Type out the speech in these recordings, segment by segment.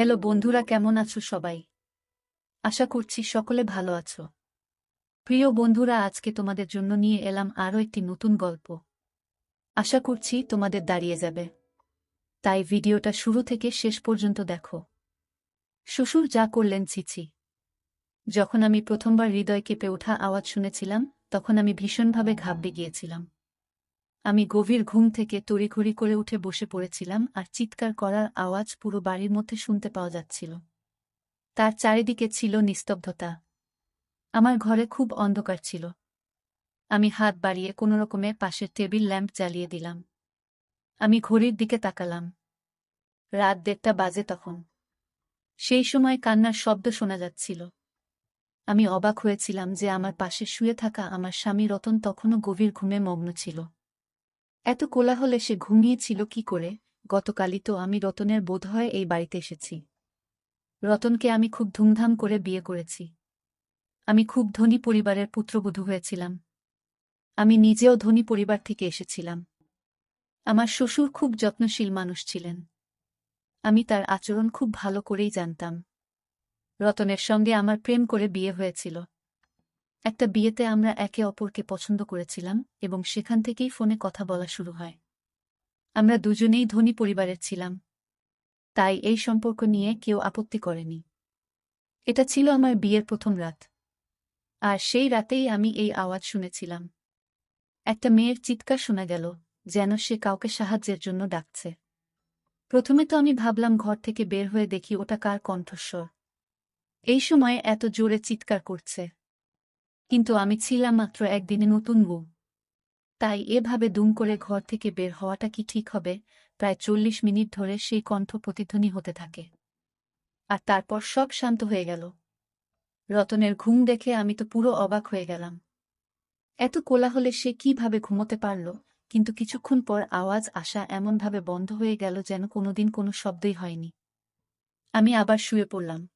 Hello বন্ধুরা, কেমন আছো সবাই? আশা করছি সকলে ভালো আছো। প্রিয় বন্ধুরা, আজকে তোমাদের জন্য নিয়ে এলাম আরও একটি নতুন গল্প। আশা করছি তোমাদের দাঁড়িয়ে যাবে। তাই ভিডিওটা শুরু থেকে শেষ পর্যন্ত দেখো। শ্বশুর যা করলেন ছিছি। যখন আমি প্রথমবার হৃদয় কেঁপে ওঠা আওয়াজ শুনেছিলাম, তখন আমি ভীষণভাবে ঘাবড়ে গিয়েছিলাম। আমি গভীর ঘুম থেকে তড়িঘড়ি করে উঠে বসে পড়েছিলাম আর চিৎকার করার আওয়াজ পুরো বাড়ির মধ্যে শুনতে পাওয়া যাচ্ছিল। তার চারিদিকে ছিল নিস্তব্ধতা। আমার ঘরে খুব অন্ধকার ছিল। আমি হাত বাড়িয়ে কোনো রকমে পাশের টেবিল ল্যাম্প জ্বালিয়ে দিলাম। আমি ঘড়ির দিকে তাকালাম। রাত দেড়টা বাজে তখন। সেই সময় কান্নার শব্দ শোনা যাচ্ছিল। আমি অবাক হয়েছিলাম যে আমার পাশে শুয়ে থাকা আমার স্বামী রতন তখনও গভীর ঘুমে মগ্ন ছিল। এত কোলাহলে সে ঘুমিয়েছিল কি করে? গতকালই তো আমি রতনের বোধহয় এই বাড়িতে এসেছি। রতনকে আমি খুব ধুমধাম করে বিয়ে করেছি। আমি খুব ধনী পরিবারের পুত্রবধূ হয়েছিলাম। আমি নিজেও ধনী পরিবার থেকে এসেছিলাম। আমার শ্বশুর খুব যত্নশীল মানুষ ছিলেন। আমি তার আচরণ খুব ভালো করেই জানতাম। রতনের সঙ্গে আমার প্রেম করে বিয়ে হয়েছিল। একটা বিয়েতে আমরা একে অপরকে পছন্দ করেছিলাম এবং সেখান থেকেই ফোনে কথা বলা শুরু হয়। আমরা দুজনেই ধনী পরিবারের ছিলাম। তাই এই সম্পর্ক নিয়ে কেউ আপত্তি করেনি। এটা ছিল আমার বিয়ের প্রথম রাত। আর সেই রাতেই আমি এই আওয়াজ শুনেছিলাম। একটা মেয়ের চিৎকার শোনা গেল, যেন সে কাউকে সাহায্যের জন্য ডাকছে। প্রথমে তো আমি ভাবলাম ঘর থেকে বের হয়ে দেখি ওটা কার কণ্ঠস্বর। এই সময়ে এত জোরে চিৎকার করছে। কিন্তু আমি ছিলাম মাত্র একদিনে নতুন বউ। তাই এভাবে দুম করে ঘর থেকে বের হওয়াটা কি ঠিক হবে? প্রায় চল্লিশ মিনিট ধরে সেই কণ্ঠ প্রতিধ্বনি হতে থাকে। আর তারপর সব শান্ত হয়ে গেল। রতনের ঘুম দেখে আমি তো পুরো অবাক হয়ে গেলাম। এত কোলাহলে সে কীভাবে ঘুমোতে পারল? কিন্তু কিছুক্ষণ পর আওয়াজ আসা এমনভাবে বন্ধ হয়ে গেল যেন কোনোদিন কোনো শব্দই হয়নি। আমি আবার শুয়ে পড়লাম।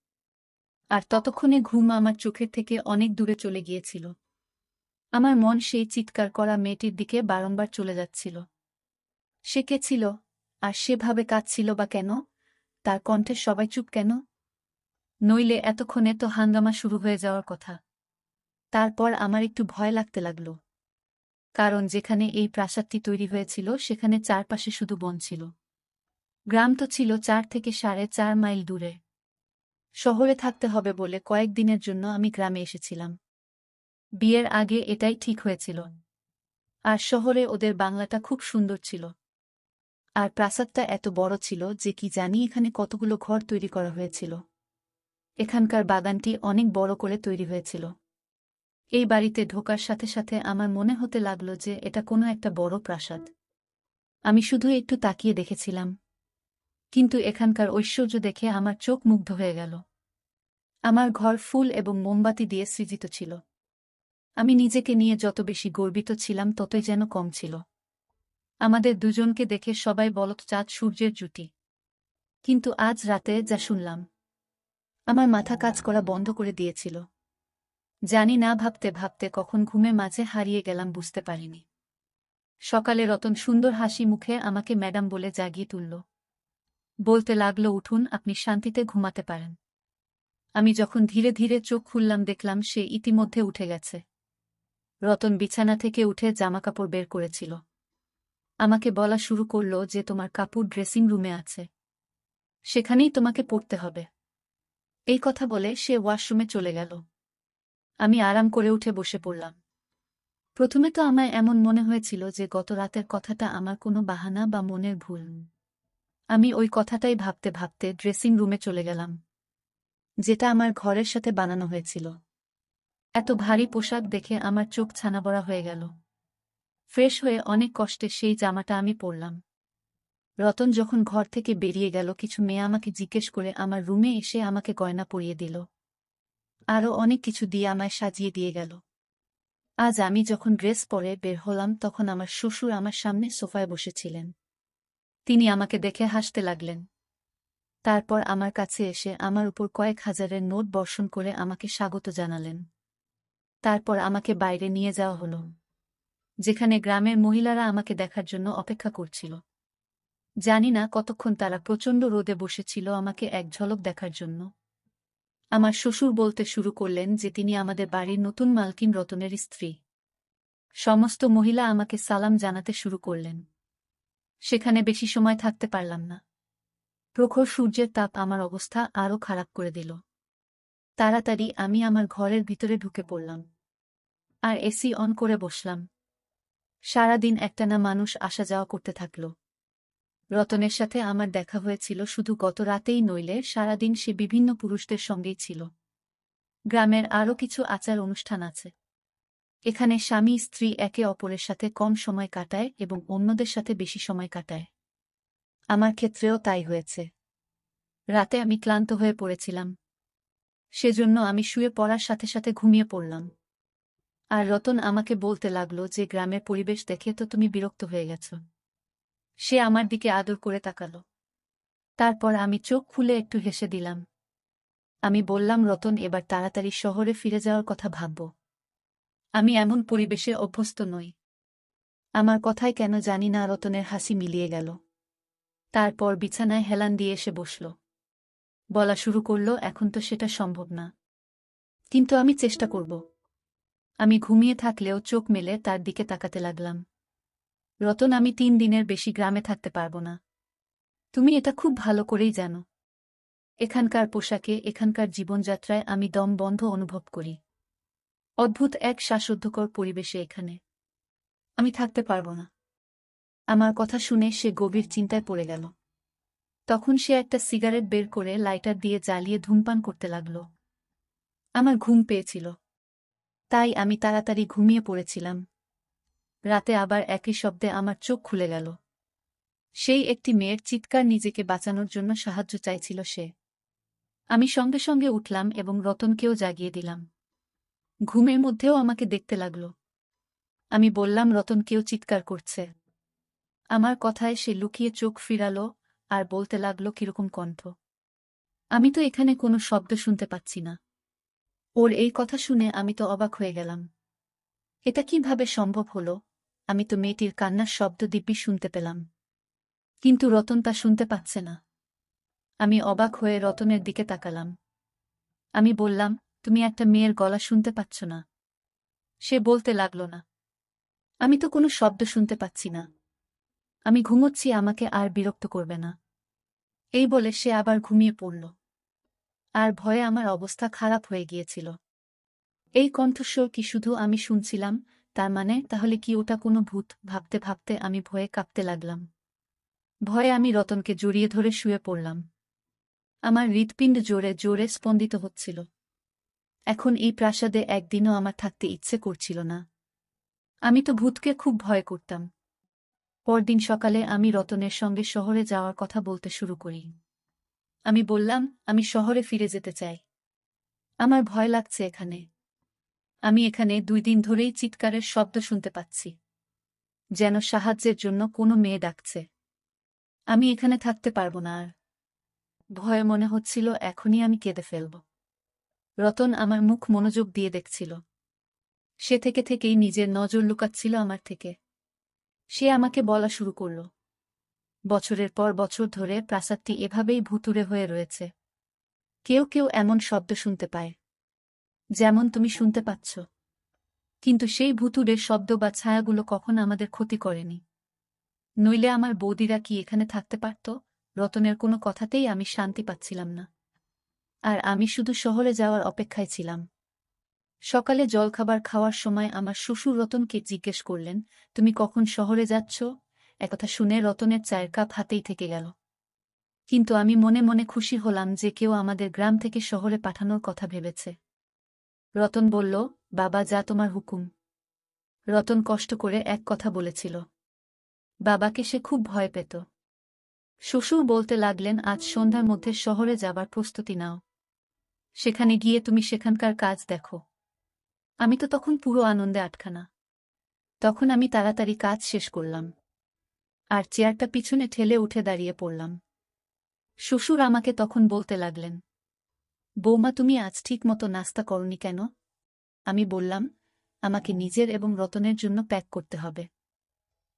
আর ততক্ষণে ঘুম আমার চোখের থেকে অনেক দূরে চলে গিয়েছিল। আমার মন সেই চিৎকার করা মেয়েটির দিকে বারংবার চলে যাচ্ছিল। সে কে ছিল? আর সেভাবে কাঁদছিল বা কেন? তার কণ্ঠে সবাই চুপ কেন? নইলে এতক্ষণে তো হাঙ্গামা শুরু হয়ে যাওয়ার কথা। তারপর আমার একটু ভয় লাগতে লাগল। কারণ যেখানে এই প্রাসাদটি তৈরি হয়েছিল, সেখানে চারপাশে শুধু বন ছিল। গ্রাম তো ছিল চার থেকে সাড়ে চার মাইল দূরে। শহরে থাকতে হবে বলে কয়েকদিনের জন্য আমি গ্রামে এসেছিলাম। বিয়ের আগে এটাই ঠিক হয়েছিল। আর শহরে ওদের বাংলাটা খুব সুন্দর ছিল। আর প্রাসাদটা এত বড় ছিল যে কি জানি এখানে কতগুলো ঘর তৈরি করা হয়েছিল। এখানকার বাগানটি অনেক বড় করে তৈরি হয়েছিল। এই বাড়িতে ঢোকার সাথে সাথে আমার মনে হতে লাগল যে এটা কোনো একটা বড় প্রাসাদ। আমি শুধু একটু তাকিয়ে দেখেছিলাম। কিন্তু এখানকার ঐশ্বর্য দেখে আমার চোখ মুগ্ধ হয়ে গেল। আমার ঘর ফুল এবং মোমবাতি দিয়ে সৃজিত ছিল। আমি নিজেকে নিয়ে যত বেশি গর্বিত ছিলাম, ততই যেন কম ছিল। আমাদের দুজনকে দেখে সবাই বলত, চাঁদ সূর্যের জুটি। কিন্তু আজ রাতে যা শুনলাম, আমার মাথা কাজ করা বন্ধ করে দিয়েছিল। জানি না ভাবতে ভাবতে কখন ঘুমে মাঝে হারিয়ে গেলাম, বুঝতে পারিনি। সকালে রতন সুন্দর হাসি মুখে আমাকে ম্যাডাম বলে জাগিয়ে তুলল। বলতে লাগল, উঠুন, আপনি শান্তিতে ঘুমাতে পারেন। আমি যখন ধীরে ধীরে চোখ খুললাম, দেখলাম সে ইতিমধ্যে উঠে গেছে। রতন বিছানা থেকে উঠে জামাকাপড় বের করেছিল। আমাকে বলা শুরু করল যে, তোমার কাপড় ড্রেসিং রুমে আছে। সেখানেই তোমাকে পড়তে হবে। এই কথা বলে সে ওয়াশরুমে চলে গেল। আমি আরাম করে উঠে বসে পড়লাম। প্রথমে তো আমায় এমন মনে হয়েছিল যে, গত রাতের কথাটা আমার কোনো বাহানা বা মনের ভুল আমি ওই কথাটাই ভাবতে ভাবতে ড্রেসিং রুমে চলে গেলাম, যেটা আমার ঘরের সাথে বানানো হয়েছিল। এত ভারী পোশাক দেখে আমার চোখ ছানাবড়া হয়ে গেল। ফ্রেশ হয়ে অনেক কষ্টে সেই জামাটা আমি পরলাম। রতন যখন ঘর থেকে বেরিয়ে গেল, কিছু মেয়ে আমাকে জিজ্ঞেস করে আমার রুমে এসে আমাকে গয়না পরিয়ে দিল। আরও অনেক কিছু দিয়ে আমায় সাজিয়ে দিয়ে গেল। আজ আমি যখন ড্রেস পরে বের হলাম, তখন আমার শ্বশুর আমার সামনে সোফায় বসেছিলেন। তিনি আমাকে দেখে হাসতে লাগলেন। তারপর আমার কাছে এসে আমার উপর কয়েক হাজারের নোট বর্ষণ করে আমাকে স্বাগত জানালেন। তারপর আমাকে বাইরে নিয়ে যাওয়া হল, যেখানে গ্রামের মহিলারা আমাকে দেখার জন্য অপেক্ষা করছিল। জানি না কতক্ষণ তারা প্রচণ্ড রোদে বসেছিল আমাকে এক ঝলক দেখার জন্য। আমার শ্বশুর বলতে শুরু করলেন যে তিনি আমাদের বাড়ির নতুন মালকিন রতনের স্ত্রী। সমস্ত মহিলা আমাকে সালাম জানাতে শুরু করলেন। সেখানে বেশি সময় থাকতে পারলাম না। প্রখর সূর্যের তাপ আমার অবস্থা আরও খারাপ করে দিল। তাড়াতাড়ি আমি আমার ঘরের ভিতরে ঢুকে পড়লাম আর এসি অন করে বসলাম। সারাদিন একটানা মানুষ আসা যাওয়া করতে থাকল। রতনের সাথে আমার দেখা হয়েছিল শুধু গত রাতেই নইলে সারাদিন সে বিভিন্ন পুরুষদের সঙ্গেই ছিল। গ্রামের আরও কিছু আচার অনুষ্ঠান আছে। এখানে স্বামী স্ত্রী একে অপরের সাথে কম সময় কাটায় এবং অন্যদের সাথে বেশি সময় কাটায়। আমার ক্ষেত্রেও তাই হয়েছে। রাতে আমি ক্লান্ত হয়ে পড়েছিলাম। সেজন্য আমি শুয়ে পড়ার সাথে সাথে ঘুমিয়ে পড়লাম। আর রতন আমাকে বলতে লাগল যে, গ্রামের পরিবেশ দেখে তো তুমি বিরক্ত হয়ে গেছ। সে আমার দিকে আদর করে তাকালো। তারপর আমি চোখ খুলে একটু হেসে দিলাম। আমি বললাম, রতন, এবার তাড়াতাড়ি শহরে ফিরে যাওয়ার কথা ভাবব। আমি এমন পরিবেশে অভ্যস্ত নই। আমার কথায় কেন জানি না রতনের হাসি মিলিয়ে গেল। তারপর বিছানায় হেলান দিয়ে এসে বসল। বলা শুরু করল, এখন তো সেটা সম্ভব না। কিন্তু আমি চেষ্টা করব। আমি ঘুমিয়ে থাকলেও চোখ মেলে তার দিকে তাকাতে লাগলাম। রতন, আমি তিন দিনের বেশি গ্রামে থাকতে পারব না। তুমি এটা খুব ভালো করেই জানো। এখানকার পোশাকে, এখানকার জীবনযাত্রায় আমি দম বন্ধ অনুভব করি। অদ্ভুত এক শ্বাসোদ্ধকর পরিবেশে এখানে। আমি থাকতে পারব না। আমার কথা শুনে সে গভীর চিন্তায় পড়ে গেল। তখন সে একটা সিগারেট বের করে লাইটার দিয়ে জ্বালিয়ে ধূমপান করতে লাগল। আমার ঘুম পেয়েছিল। তাই আমি তাড়াতাড়ি ঘুমিয়ে পড়েছিলাম। রাতে আবার একই শব্দে আমার চোখ খুলে গেল। সেই একটি মেয়ের চিৎকার নিজেকে বাঁচানোর জন্য সাহায্য চাইছিল সে। আমি সঙ্গে সঙ্গে উঠলাম এবং রতনকেও জাগিয়ে দিলাম। ঘুমের মধ্যেও আমাকে দেখতে লাগল। আমি বললাম, রতন, কেউ চিৎকার করছে। আমার কথায় সে লুকিয়ে চোখ ফিরালো আর বলতে লাগল কীরকম কণ্ঠ। আমি তো এখানে কোনো শব্দ শুনতে পাচ্ছি না। ওর এই কথা শুনে আমি তো অবাক হয়ে গেলাম। এটা কীভাবে সম্ভব হল? আমি তো মেয়েটির কান্নার শব্দ দিব্যি শুনতে পেলাম। কিন্তু রতন তা শুনতে পাচ্ছে না। আমি অবাক হয়ে রতনের দিকে তাকালাম। আমি বললাম তুমি একটা মেয়ের গলা শুনতে পাচ্ছ না। সে বলতে লাগল, না, আমি তো কোনো শব্দ শুনতে পাচ্ছি না। আমি ঘুমোচ্ছি, আমাকে আর বিরক্ত করবে না। এই বলে সে আবার ঘুমিয়ে পড়ল। আর ভয়ে আমার অবস্থা খারাপ হয়ে গিয়েছিল। এই কণ্ঠস্বর কি শুধু আমি শুনছিলাম, তার মানে তাহলে কি ওটা কোনো ভূত? ভাবতে ভাবতে আমি ভয়ে কাঁপতে লাগলাম। ভয়ে আমি রতনকে জড়িয়ে ধরে শুয়ে পড়লাম। আমার হৃৎপিণ্ড জোরে জোরে স্পন্দিত হচ্ছিল। এখন এই প্রাসাদে একদিনও আমার থাকতে ইচ্ছে করছিল না। আমি তো ভূতকে খুব ভয় করতাম। পরদিন সকালে আমি রতনের সঙ্গে শহরে যাওয়ার কথা বলতে শুরু করি। আমি বললাম, আমি শহরে ফিরে যেতে চাই। আমার ভয় লাগছে এখানে। আমি এখানে দুই দিন ধরেই চিৎকারের শব্দ শুনতে পাচ্ছি। যেন সাহায্যের জন্য কোনো মেয়ে ডাকছে। আমি এখানে থাকতে পারব না আর। ভয় মনে হচ্ছিল এখনই আমি কেঁদে ফেলব। রতন আমার মুখ মনোযোগ দিয়ে দেখছিল। সে থেকে থেকেই নিজের নজর লুকাচ্ছিল আমার থেকে। সে আমাকে বলা শুরু করল। বছরের পর বছর ধরে প্রাসাদটি এভাবেই ভুতুরে হয়ে রয়েছে। কেউ কেউ এমন শব্দ শুনতে পায়, যেমন তুমি শুনতে পাচ্ছ। কিন্তু সেই ভুতুরের শব্দ বা ছায়াগুলো কখন আমাদের ক্ষতি করেনি। নইলে আমার বৌদিরা কি এখানে থাকতে পারত? রতনের কোনো কথাতেই আমি শান্তি পাচ্ছিলাম না। আর আমি শুধু শহরে যাওয়ার অপেক্ষায় ছিলাম। সকালে জলখাবার খাওয়ার সময় আমার শ্বশুর রতনকে জিজ্ঞেস করলেন, তুমি কখন শহরে যাচ্ছ? একথা শুনে রতনের চায়ের কাপ হাতেই থেকে গেল। কিন্তু আমি মনে মনে খুশি হলাম যে কেউ আমাদের গ্রাম থেকে শহরে পাঠানোর কথা ভেবেছে। রতন বলল, বাবা, যা তোমার হুকুম। রতন কষ্ট করে এক কথা বলেছিল। বাবাকে সে খুব ভয় পেত। শ্বশুর বলতে লাগলেন, আজ সন্ধ্যার মধ্যে শহরে যাবার প্রস্তুতি নাও। সেখানে গিয়ে তুমি সেখানকার কাজ দেখো। আমি তো তখন পুরো আনন্দে আটখানা। তখন আমি তাড়াতাড়ি কাজ শেষ করলাম। আর চেয়ারটা পিছনে ঠেলে উঠে দাঁড়িয়ে পড়লাম। শ্বশুর আমাকে তখন বলতে লাগলেন, বৌমা, তুমি আজ ঠিক মতো নাস্তা করনি কেন? আমি বললাম, আমাকে নিজের এবং রতনের জন্য প্যাক করতে হবে।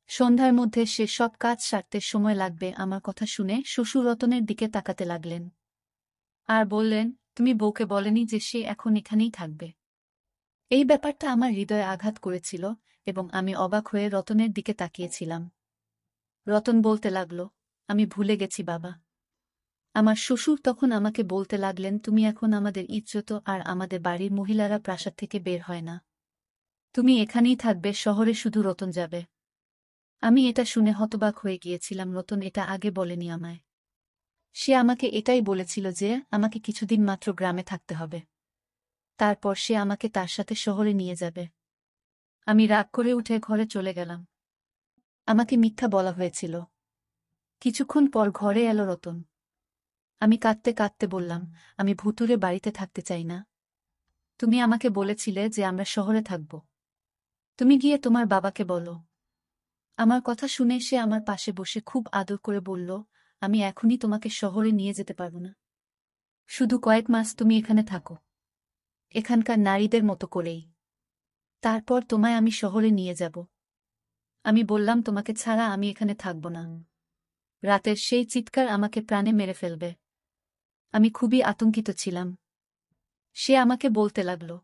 সন্ধ্যার মধ্যে সে সব কাজ সারতে সময় লাগবে আমার কথা শুনে শ্বশুর রতনের দিকে তাকাতে লাগলেন। আর বললেন তুমি বউকে বলেনি যে সে এখন এখানেই থাকবে। এই ব্যাপারটা আমার হৃদয়ে আঘাত করেছিল এবং আমি অবাক হয়ে রতনের দিকে তাকিয়েছিলাম। রতন বলতে লাগল, আমি ভুলে গেছি বাবা। আমার শ্বশুর তখন আমাকে বলতে লাগলেন, তুমি এখন আমাদের ইজ্জত আর আমাদের বাড়ির মহিলারা প্রাসাদ থেকে বের হয় না। তুমি এখানেই থাকবে, শহরে শুধু রতন যাবে। আমি এটা শুনে হতবাক হয়ে গিয়েছিলাম। রতন এটা আগে বলেনি আমায়। সে আমাকে এটাই বলেছিল যে আমাকে কিছুদিন মাত্র গ্রামে থাকতে হবে। তারপর সে আমাকে তার সাথে শহরে নিয়ে যাবে। আমি রাগ করে উঠে ঘরে চলে গেলাম। আমাকে মিথ্যা বলা হয়েছিল। কিছুক্ষণ পর ঘরে এলো রতন। আমি কাঁদতে কাঁদতে বললাম, আমি ভুতুরে বাড়িতে থাকতে চাই না। তুমি আমাকে বলেছিলে যে আমরা শহরে থাকব। তুমি গিয়ে তোমার বাবাকে বলো। আমার কথা শুনে সে আমার পাশে বসে খুব আদর করে বলল আমি এখনই তোমাকে শহরে নিয়ে যেতে পারব না। শুধু কয়েক মাস তুমি এখানে থাকো। এখানকার নারীদের মতো করেই। তারপর তোমায় আমি শহরে নিয়ে যাব। আমি বললাম, তোমাকে ছাড়া আমি এখানে থাকব না। রাতের সেই চিৎকার আমাকে প্রাণে মেরে ফেলবে। আমি খুবই আতঙ্কিত ছিলাম। সে আমাকে বলতে লাগল,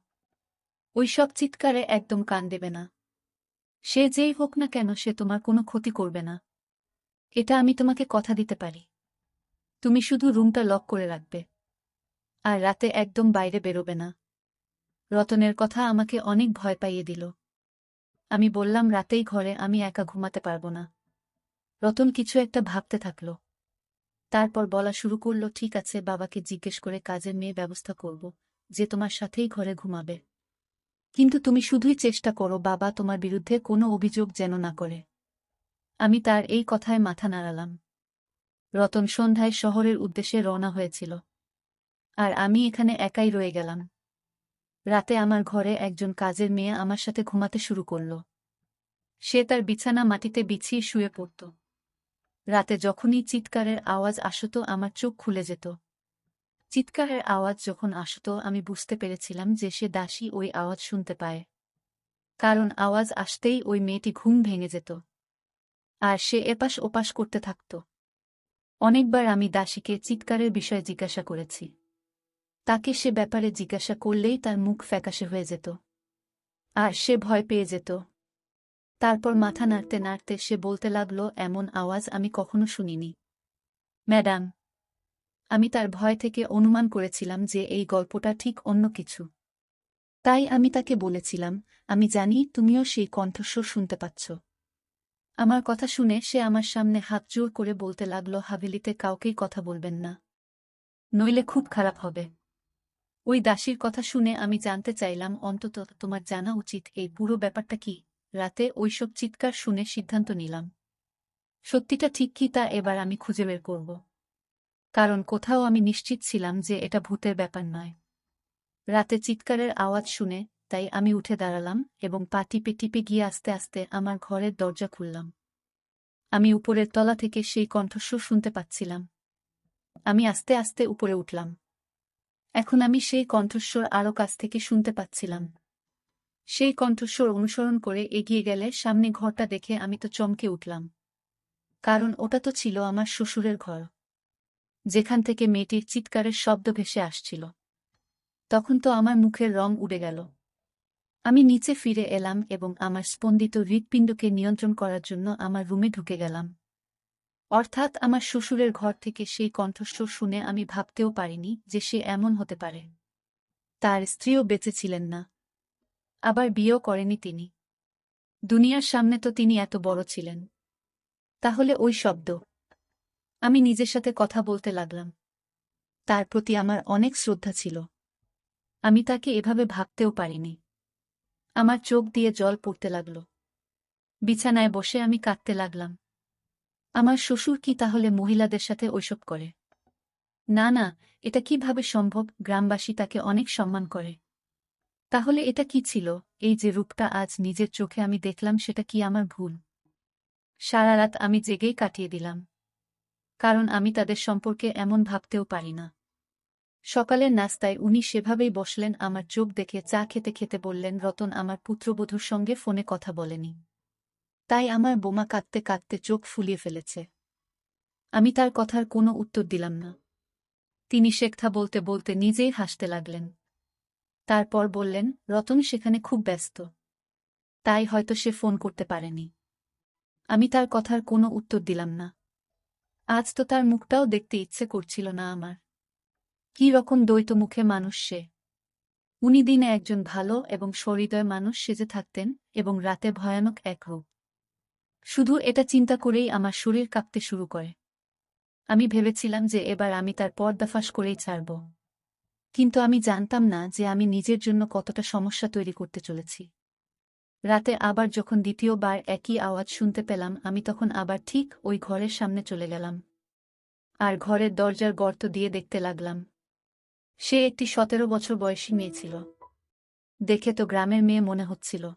ওই সব চিৎকারে একদম কান দেবে না। সে যেই হোক না কেন সে তোমার কোনো ক্ষতি করবে না। এটা আমি তোমাকে কথা দিতে পারি। তুমি শুধু রুমটা লক করে রাখবে। আর রাতে একদম বাইরে বেরোবে না। রতনের কথা আমাকে অনেক ভয় পাইয়ে দিল। আমি বললাম, রাতেই ঘরে আমি একা ঘুমাতে পারব না। রতন কিছু একটা ভাবতে থাকল। তারপর বলা শুরু করল, ঠিক আছে, বাবাকে জিজ্ঞেস করে কাজের মেয়ে ব্যবস্থা করব, যে তোমার সাথেই ঘরে ঘুমাবে। কিন্তু তুমি শুধুই চেষ্টা করো, বাবা তোমার বিরুদ্ধে কোনো অভিযোগ যেন না করে। আমি তার এই কথায় মাথা নাড়ালাম। রতন সন্ধ্যায় শহরের উদ্দেশ্যে রওনা হয়েছিল। আর আমি এখানে একাই রয়ে গেলাম। রাতে আমার ঘরে একজন কাজের মেয়ে আমার সাথে ঘুমাতে শুরু করল। সে তার বিছানা মাটিতে বিছিয়ে শুয়ে পড়ত। রাতে যখনই চিৎকারের আওয়াজ আসত আমার চোখ খুলে যেত। চিৎকারের আওয়াজ যখন আসত আমি বুঝতে পেরেছিলাম যে সে দাসী ওই আওয়াজ শুনতে পায়। কারণ আওয়াজ আসতেই ওই মেয়েটি ঘুম ভেঙে যেত। আর সে এপাশ ওপাশ করতে থাকত। অনেকবার আমি দাসীকে চিৎকারের বিষয়ে জিজ্ঞাসা করেছি। তাকে সে ব্যাপারে জিজ্ঞাসা করলেই তার মুখ ফ্যাকাশে হয়ে যেত। আর সে ভয় পেয়ে যেত। তারপর মাথা নাড়তে নাড়তে সে বলতে লাগল, এমন আওয়াজ আমি কখনো শুনিনি। ম্যাডাম, আমি তার ভয় থেকে অনুমান করেছিলাম যে এই গল্পটা ঠিক অন্য কিছু। তাই আমি তাকে বলেছিলাম, আমি জানি তুমিও সেই কণ্ঠস্বর শুনতে পাচ্ছ। আমার কথা শুনে সে আমার সামনে হাত জোর করে বলতে লাগল, হাভেলিতে কাউকেই কথা বলবেন না। নইলে খুব খারাপ হবে ওই দাসীর কথা শুনে আমি জানতে চাইলাম, অন্তত তোমার জানা উচিত এই পুরো ব্যাপারটা কি রাতে ওইসব চিৎকার শুনে সিদ্ধান্ত নিলাম। সত্যিটা ঠিক কি তা এবার আমি খুঁজে বের করব। কারণ কোথাও আমি নিশ্চিত ছিলাম যে এটা ভূতের ব্যাপার নয়। রাতে চিৎকারের আওয়াজ শুনে তাই আমি উঠে দাঁড়ালাম এবং পা টিপে টিপে গিয়ে আস্তে আস্তে আমার ঘরের দরজা খুললাম। আমি উপরের তলা থেকে সেই কণ্ঠস্বর শুনতে পাচ্ছিলাম। আমি আস্তে আস্তে উপরে উঠলাম। এখন আমি সেই কণ্ঠস্বর আরও কাছ থেকে শুনতে পাচ্ছিলাম। সেই কণ্ঠস্বর অনুসরণ করে এগিয়ে গেলে সামনে ঘরটা দেখে আমি তো চমকে উঠলাম। কারণ ওটা তো ছিল আমার শ্বশুরের ঘর। যেখান থেকে মেয়েটির চিৎকারের শব্দ ভেসে আসছিল। তখন তো আমার মুখের রং উড়ে গেল। আমি নিচে ফিরে এলাম এবং আমার স্পন্দিত হৃৎপিণ্ডকে নিয়ন্ত্রণ করার জন্য আমার রুমে ঢুকে গেলাম। অর্থাৎ আমার শ্বশুরের ঘর থেকে সেই কণ্ঠস্বর শুনে আমি ভাবতেও পারিনি যে সে এমন হতে পারে। তার স্ত্রীও বেঁচে ছিলেন না। আবার বিয়েও করেনি তিনি। দুনিয়ার সামনে তো তিনি এত বড় ছিলেন। তাহলে ওই শব্দ। আমি নিজের সাথে কথা বলতে লাগলাম। তার প্রতি আমার অনেক শ্রদ্ধা ছিল। আমি তাকে এভাবে ভাবতেও পারিনি। আমার চোখ দিয়ে জল পড়তে লাগল। বিছানায় বসে আমি কাঁদতে লাগলাম। আমার শ্বশুর কি তাহলে মহিলাদের সাথে ওইসব করে? না না, এটা কীভাবে সম্ভব? গ্রামবাসী তাকে অনেক সম্মান করে। তাহলে এটা কি ছিল? এই যে রূপটা আজ নিজের চোখে আমি দেখলাম সেটা কি আমার ভুল? সারা রাত আমি জেগেই কাটিয়ে দিলাম। কারণ আমি তাদের সম্পর্কে এমন ভাবতেও পারি না। সকালের নাস্তায় উনি সেভাবেই বসলেন, আমার চোখ দেখে, চা খেতে খেতে বললেন, রতন আমার পুত্রবধূর সঙ্গে ফোনে কথা বলেনি। তাই আমার বোমা কাঁদতে কাঁদতে চোখ ফুলিয়ে ফেলেছে। আমি তার কথার কোনো উত্তর দিলাম না। তিনি শেখথা বলতে বলতে নিজেই হাসতে লাগলেন। তারপর বললেন, রতন সেখানে খুব ব্যস্ত। তাই হয়তো সে ফোন করতে পারেনি। আমি তার কথার কোনো উত্তর দিলাম না। আজ তো তার মুখটাও দেখতে ইচ্ছে করছিল না আমার। কি রকম দ্বৈত মুখে মানুষ সে? উনি দিনে একজন ভালো এবং সহৃদয় মানুষ সেজে থাকতেন এবং রাতে ভয়ানক এক হোক শুধু এটা চিন্তা করেই আমার শরীর কাঁপতে শুরু করে। আমি ভেবেছিলাম যে এবার আমি তার পর্দাফাস করেই ছাড়ব। কিন্তু আমি জানতাম না যে আমি নিজের জন্য কতটা সমস্যা তৈরি করতে চলেছি। রাতে আবার যখন দ্বিতীয়বার একই আওয়াজ শুনতে পেলাম, আমি তখন আবার ঠিক ওই ঘরের সামনে চলে গেলাম। আর ঘরের দরজার গর্ত দিয়ে দেখতে লাগলাম। সে একটি সতেরো বছর বয়সী মেয়ে ছিল। দেখে তো গ্রামের মেয়ে মনে হচ্ছিল।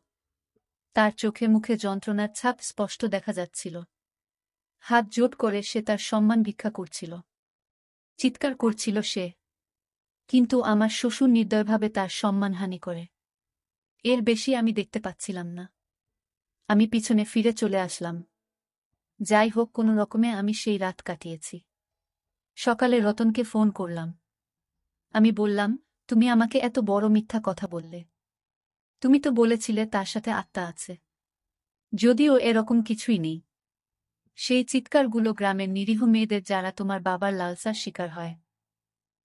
তার চোখে মুখে যন্ত্রণার ছাপ স্পষ্ট দেখা যাচ্ছিল। হাত জোট করে সে তার সম্মান ভিক্ষা করছিল। চিৎকার করছিল সে। কিন্তু আমার শ্বশুর নির্দয়ভাবে তার সম্মানহানি করে। এর বেশি আমি দেখতে পাচ্ছিলাম না। আমি পিছনে ফিরে চলে আসলাম। যাই হোক, কোনো রকমে আমি সেই রাত কাটিয়েছি। সকালে রতনকে ফোন করলাম। আমি বললাম, তুমি আমাকে এত বড় মিথ্যা কথা বললে। তুমি তো বলেছিলে তার সাথে আত্মা আছে। যদিও এরকম কিছুই নেই। সেই চিৎকারগুলো গ্রামের নিরীহ মেয়েদের যারা তোমার বাবার লালসার শিকার হয়।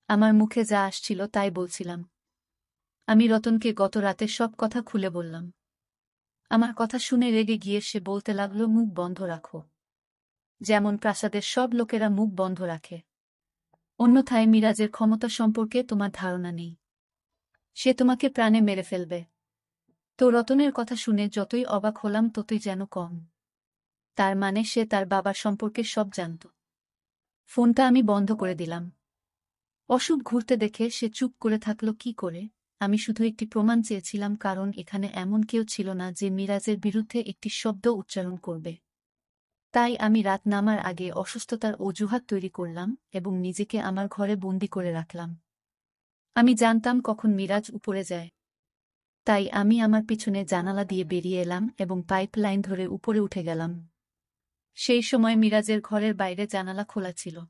আমার মুখে যা আসছিল তাই বলছিলাম। আমি রতনকে গত রাতে সব কথা খুলে বললাম। আমার কথা শুনে রেগে গিয়ে সে বলতে লাগল, মুখ বন্ধ রাখো। যেমন প্রাসাদের সব লোকেরা মুখ বন্ধ রাখে। অন্যথায় মিরাজের ক্ষমতা সম্পর্কে তোমার ধারণা নেই। সে তোমাকে প্রাণে মেরে ফেলবে। তো রতনের কথা শুনে যতই অবাক হলাম, ততই যেন কম। তার মানে সে তার বাবার সম্পর্কে সব জানত। ফোনটা আমি বন্ধ করে দিলাম। অসুখ ঘুরতে দেখে সে চুপ করে থাকল, কি করে? আমি শুধু একটি প্রমাণ চেয়েছিলাম, কারণ এখানে এমন কেউ ছিল না যে মিরাজের বিরুদ্ধে একটি শব্দ উচ্চারণ করবে। তাই আমি রাত নামার আগে অসুস্থতার অজুহাত তৈরি করলাম এবং নিজেকে আমার ঘরে বন্দি করে রাখলাম। আমি জানতাম কখন মিরাজ উপরে যায়। তাই আমি আমার পিছনে জানালা দিয়ে বেরিয়ে এলাম এবং পাইপ লাইন ধরে উপরে উঠে গেলাম। সেই সময় মিরাজের ঘরের বাইরে জানালা খোলা ছিল।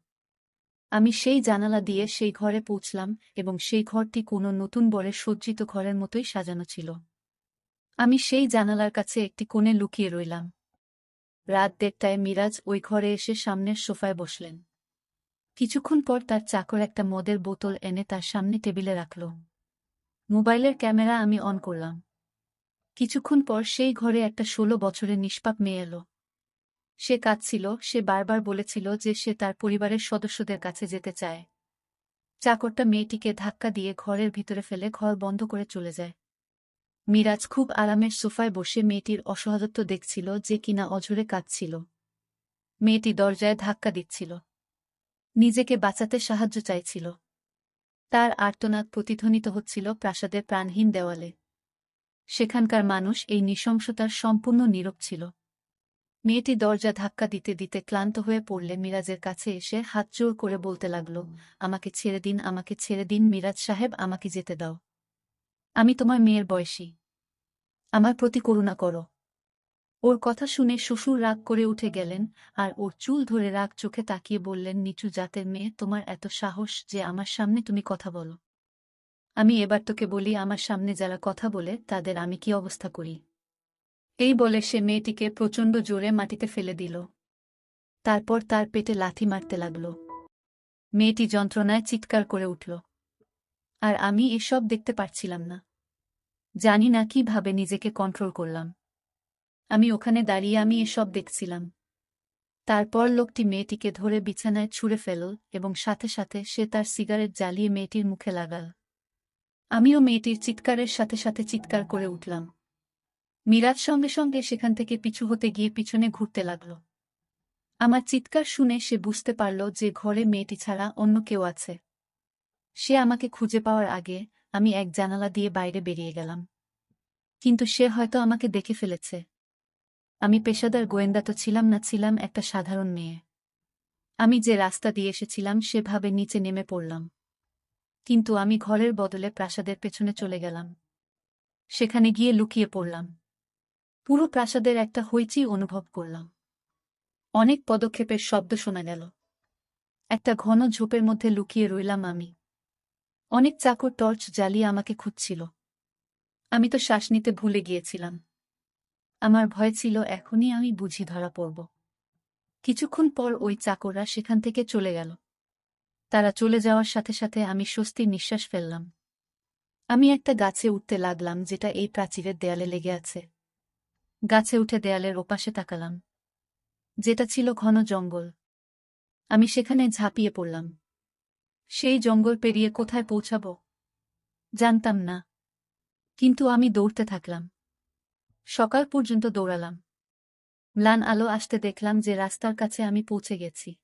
আমি সেই জানালা দিয়ে সেই ঘরে পৌঁছলাম এবং সেই ঘরটি কোনো নতুন বরের সজ্জিত ঘরের মতোই সাজানো ছিল। আমি সেই জানালার কাছে একটি কোণে লুকিয়ে রইলাম। রাত দেড়টায় মিরাজ ওই ঘরে এসে সামনের সোফায় বসলেন। কিছুক্ষণ পর তার চাকর একটা মদের বোতল এনে তার সামনে টেবিলে রাখল। মোবাইলের ক্যামেরা আমি অন করলাম। কিছুক্ষণ পর সেই ঘরে একটা ষোলো বছরের নিষ্পাপ মেয়ে এলো। সে কাঁদছিল, সে বারবার বলেছিল যে সে তার পরিবারের সদস্যদের কাছে যেতে চায়। চাকরটা মেয়েটিকে ধাক্কা দিয়ে ঘরের ভিতরে ফেলে ঘর বন্ধ করে চলে যায়। মিরাজ খুব আরামের সোফায় বসে মেয়েটির অসহায়ত্ব দেখছিল যে কিনা অঝরে কাঁদছিল। মেয়েটি দরজায় ধাক্কা দিচ্ছিল। নিজেকে বাঁচাতে সাহায্য চাইছিল। তার আর্তনাদ প্রতিধ্বনিত হচ্ছিল প্রাসাদের প্রাণহীন দেওয়ালে। সেখানকার মানুষ এই নৃশংসতার সম্পূর্ণ নীরব ছিল। মেয়েটি দরজা ধাক্কা দিতে দিতে ক্লান্ত হয়ে পড়লে মিরাজের কাছে এসে হাত জোর করে বলতে লাগল, আমাকে ছেড়ে দিন, আমাকে ছেড়ে দিন, মিরাজ সাহেব, আমাকে যেতে দাও। আমি তোমার মেয়ের বয়সী। আমার প্রতি করুণা করো। ওর কথা শুনে শ্বশুর রাগ করে উঠে গেলেন আর ওর চুল ধরে রাগ চোখে তাকিয়ে বললেন, নিচু জাতের মেয়ে, তোমার এত সাহস যে আমার সামনে তুমি কথা বলো। আমি এবার তোকে বলি, আমার সামনে যারা কথা বলে, তাদের আমি কি অবস্থা করি? এই বলে সে মেয়েটিকে প্রচণ্ড জোরে মাটিতে ফেলে দিল। তারপর তার পেটে লাথি মারতে লাগল। মেয়েটি যন্ত্রণায় চিৎকার করে উঠল। আর আমি এসব দেখতে পারছিলাম না। জানি না কীভাবে নিজেকে কন্ট্রোল করলাম। আমি ওখানে দাঁড়িয়ে আমি এসব দেখছিলাম। তারপর লোকটি মেয়েটিকে ধরে বিছানায় ছুঁড়ে ফেল এবং সাথে সাথে সে তার সিগারেট জ্বালিয়ে মেয়েটির মুখে লাগাল। আমিও মেয়েটির চিৎকারের সাথে সাথে চিৎকার করে উঠলাম। মিরাজ সঙ্গে সঙ্গে সেখান থেকে পিছু হতে গিয়ে পিছনে ঘুরতে লাগল। আমার চিৎকার শুনে সে বুঝতে পারল যে ঘরে মেয়েটি ছাড়া অন্য কেউ আছে। সে আমাকে খুঁজে পাওয়ার আগে আমি এক জানালা দিয়ে বাইরে বেরিয়ে গেলাম। কিন্তু সে হয়তো আমাকে দেখে ফেলেছে। আমি পেশাদার গোয়েন্দা তো ছিলাম না, ছিলাম একটা সাধারণ মেয়ে। আমি যে রাস্তা দিয়ে এসেছিলাম, সেভাবে নিচে নেমে পড়লাম। কিন্তু আমি ঘরের বদলে প্রাসাদের পেছনে চলে গেলাম। সেখানে গিয়ে লুকিয়ে পড়লাম। পুরো প্রাসাদের একটা হইচি অনুভব করলাম। অনেক পদক্ষেপের শব্দ শোনা গেল। একটা ঘন ঝোপের মধ্যে লুকিয়ে রইলাম আমি। অনেক চাকর টর্চ জ্বালিয়ে আমাকে খুঁজছিল। আমি তো শ্বাস নিতে ভুলে গিয়েছিলাম। আমার ভয় ছিল, এখনই আমি বুঝি ধরা পড়ব। কিছুক্ষণ পর ওই চাকররা সেখান থেকে চলে গেল। তারা চলে যাওয়ার সাথে সাথে আমি স্বস্তির নিঃশ্বাস ফেললাম। আমি একটা গাছে উঠতে লাগলাম, যেটা এই প্রাচীরের দেয়ালে লেগে আছে। গাছে উঠে দেয়ালের ওপাশে তাকালাম। যেটা ছিল ঘন জঙ্গল। আমি সেখানে ঝাঁপিয়ে পড়লাম। সেই জঙ্গল পেরিয়ে কোথায় পৌঁছাব? জানতাম না। কিন্তু আমি দৌড়তে থাকলাম। সকাল পর্যন্ত দৌড়ালাম। ম্লান আলো আসতে দেখলাম যে রাস্তার কাছে আমি পৌঁছে গেছি।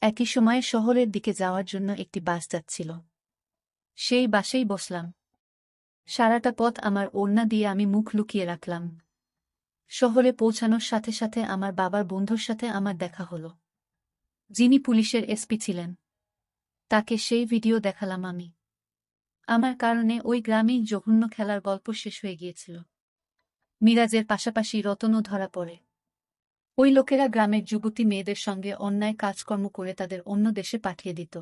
একই সময়ে শহরের দিকে যাওয়ার জন্য একটি বাস যাচ্ছিল। সেই বাসেই বসলাম। সারাটা পথ আমার ওড়না দিয়ে আমি মুখ লুকিয়ে রাখলাম। শহরে পৌঁছানোর সাথে সাথে আমার বাবার বন্ধুর সাথে আমার দেখা হলো। যিনি পুলিশের এসপি ছিলেন। তাকে সেই ভিডিও দেখালাম আমি। আমার কারণে ওই গ্রামেই জঘন্য খেলার গল্প শেষ হয়ে গিয়েছিল। মিরাজের পাশাপাশি রতনও ধরা পড়ে। ওই লোকেরা গ্রামের যুবতী মেয়েদের সঙ্গে অন্যায় কাজকর্ম করে তাদের অন্য দেশে পাঠিয়ে দিত।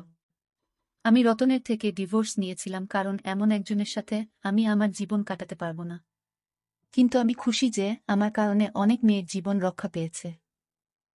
আমি রতনের থেকে ডিভোর্স নিয়েছিলাম কারণ এমন একজনের সাথে আমি আমার জীবন কাটাতে পারব না। কিন্তু আমি খুশি যে আমার কারণে অনেক মেয়ের জীবন রক্ষা পেয়েছে।